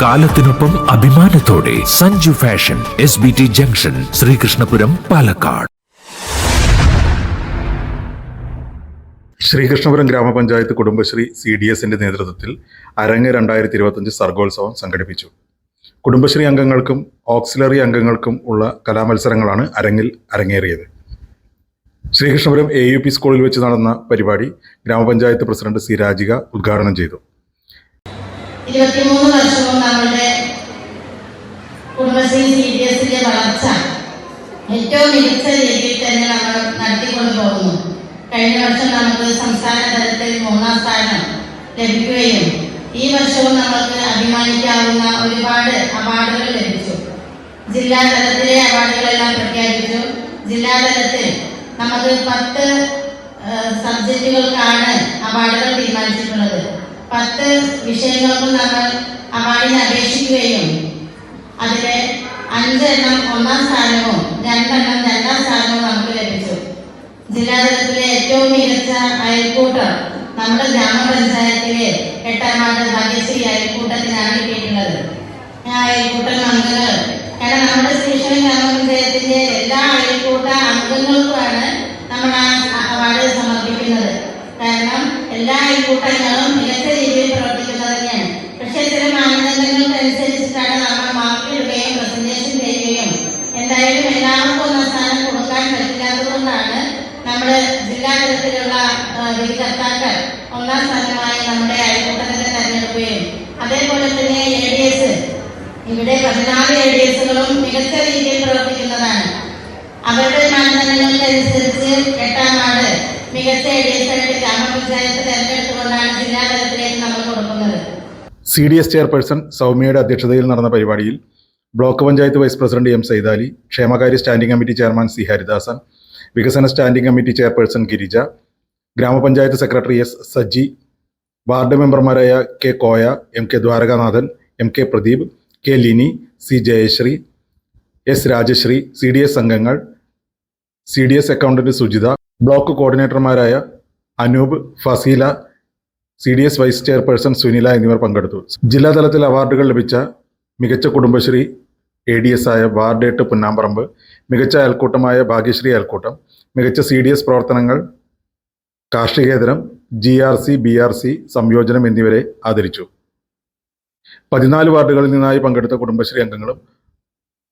കാലത്തിനൊപ്പം അഭിമാനത്തോടെ Sanju fashion S B T junction Sreekrishnapuram Palakkad. Sreekrishnapuram ഗ്രാമപഞ്ചായത്ത് Kudumbashree C D എസിന്റെ നേതൃത്വത്തിൽ അരങ്ങ് രണ്ടായിരത്തി ഇരുപത്തഞ്ച് സർഗോത്സവം സംഘടിപ്പിച്ചു. കുടുംബശ്രീ അംഗങ്ങൾക്കും ഓക്സിലറി അംഗങ്ങൾക്കും ഉള്ള കലാമത്സരങ്ങളാണ് അരങ്ങിൽ അരങ്ങേറിയത്. ശ്രീകൃഷ്ണപുരം എ യു പി സ്കൂളിൽ വെച്ച് നടന്ന പരിപാടി ഗ്രാമപഞ്ചായത്ത് പ്രസിഡന്റ് സി രാജിക ഉദ്ഘാടനം ചെയ്തു. ഇരുപത്തിമൂന്ന് വർഷവും നമ്മളുടെ കുടുംബശ്രീ സി ഡി എസിന്റെ വളർച്ച. ഏറ്റവും മികച്ച രീതിയിൽ തന്നെ നമ്മൾ നടത്തിക്കൊണ്ടു പോകുന്നു. കഴിഞ്ഞ വർഷം നമുക്ക് സംസ്ഥാന തലത്തിൽ മൂന്നാം സ്ഥാനം ലഭിക്കുകയും ഈ വർഷവും നമുക്ക് അഭിമാനിക്കാവുന്ന ഒരുപാട് അവാർഡുകൾ ലഭിച്ചു. ജില്ലാ തലത്തിലെ അവാർഡുകളെല്ലാം പ്രഖ്യാപിച്ചു. ജില്ലാ തലത്തിൽ നമുക്ക് പത്ത് സബ്ജക്റ്റുകൾക്കാണ് അവാർഡുകൾ തീരുമാനിച്ചിട്ടുള്ളത്. പത്ത് വിഷയങ്ങൾക്കും നമ്മൾ അവാർഡിന് അപേക്ഷിക്കുകയും അതിലെ അഞ്ചെണ്ണം ഒന്നാം സ്ഥാനവും രണ്ടെണ്ണം രണ്ടാം സ്ഥാനവും നമുക്ക് ലഭിച്ചു. ജില്ലാതലത്തിലെ ഏറ്റവും മികച്ച അയൽക്കൂട്ടം നമ്മുടെ ഗ്രാമപഞ്ചായത്തിലെ എട്ടാം വാർഡ് ഭാഗ്യശ്രീ അയൽക്കൂട്ടത്തിനാണ് കിട്ടിയിട്ടുള്ളത്. ആ അയൽക്കൂട്ടം അംഗങ്ങൾ കാരണം നമ്മുടെ ശ്രീശ്വര ഗ്രാമപഞ്ചായത്തിന്റെ എല്ലാ അയൽക്കൂട്ട അംഗങ്ങൾക്കുമാണ് നമ്മൾ ആ അവാർഡ് സമർപ്പിക്കുന്നത്. കാരണം എല്ലാ അയൽക്കൂട്ടങ്ങളും മികച്ച രീതിയിൽ പ്രവർത്തിക്കുന്നത് തന്നെയാണ് പക്ഷേ ചില മാനദണ്ഡങ്ങൾക്കനുസരിച്ചിട്ടാണ് നമ്മൾ മാർക്കിടുകയും പ്രസന്റേഷൻ ചെയ്യുകയും. എന്തായാലും എല്ലാവർക്കും ഒന്നാം സ്ഥാനം കൊടുക്കാൻ പറ്റില്ലാത്തതുകൊണ്ടാണ് നമ്മൾ ജില്ലാ തലത്തിലുള്ള ആ, വിധികർത്താക്കൾ ഒന്നാം സ്ഥാനമായി നമ്മുടെ അയൽക്കൂട്ടത്തിനെ തെരഞ്ഞെടുക്കുകയും. അതേപോലെ തന്നെ എ ഡി എസ് ഇവിടെ പതിനാല് എ ഡി എസുകളും മികച്ച രീതിയിൽ പ്രവർത്തിക്കുന്നതാണ്. അവരുടെ മാനദണ്ഡങ്ങൾക്കനുസരിച്ച് എട്ടാം വാർഡ് മികച്ച ഗ്രാമപഞ്ചായത്ത് തെരഞ്ഞെടുത്തുകൊണ്ടാണ് നമ്മൾ കൊടുക്കുന്നത്. സി ഡി എസ് ചെയർപേഴ്സൺ സൗമ്യയുടെ അധ്യക്ഷതയിൽ നടന്ന പരിപാടിയിൽ block panchayat vice president M Saithali ക്ഷേമകാര്യ standing committee chairman C Haridasan വികസന സ്റ്റാൻഡിംഗ് കമ്മിറ്റി ചെയർപേഴ്സൺ ഗിരിജ ഗ്രാമപഞ്ചായത്ത് സെക്രട്ടറി എസ് സജ്ജി വാർഡ് മെമ്പർമാരായ K Koya M K Dwarakanathan M K Pradeep K Lini C Jayasree S Rajasree C D S അംഗങ്ങൾ C D S accountant Sujitha block കോർഡിനേറ്റർമാരായ Anoop Faseela C D S vice chairperson Sunila എന്നിവർ പങ്കെടുത്തു. ജില്ലാതലത്തിൽ അവാർഡുകൾ ലഭിച്ച മികച്ച Kudumbashree A D S ആയ ward എട്ട് പുന്നാമ്പറമ്പ് മികച്ച അയൽക്കൂട്ടമായ ഭാഗ്യശ്രീ അയൽക്കൂട്ടം മികച്ച സി ഡി എസ് പ്രവർത്തനങ്ങൾ കാർഷികേതരം G R C B R C സംയോജനം എന്നിവരെ ആദരിച്ചു. പതിനാല് വാർഡുകളിൽ നിന്നായി പങ്കെടുത്ത കുടുംബശ്രീ അംഗങ്ങളും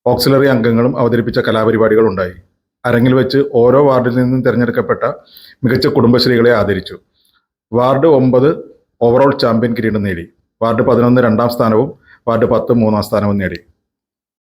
ഓക്സിലറി അംഗങ്ങളും അവതരിപ്പിച്ച കലാപരിപാടികൾ ഉണ്ടായി അരങ്ങിൽ വെച്ച് ഓരോ വാർഡിൽ നിന്നും തിരഞ്ഞെടുക്കപ്പെട്ട മികച്ച കുടുംബശ്രീകളെ ആദരിച്ചു. വാർഡ് ഒമ്പത് ഓവറോൾ ചാമ്പ്യൻ കിരീടം നേടി. വാർഡ് പതിനൊന്ന് രണ്ടാം സ്ഥാനവും വാർഡ് പത്ത് മൂന്നാം സ്ഥാനവും നേടി.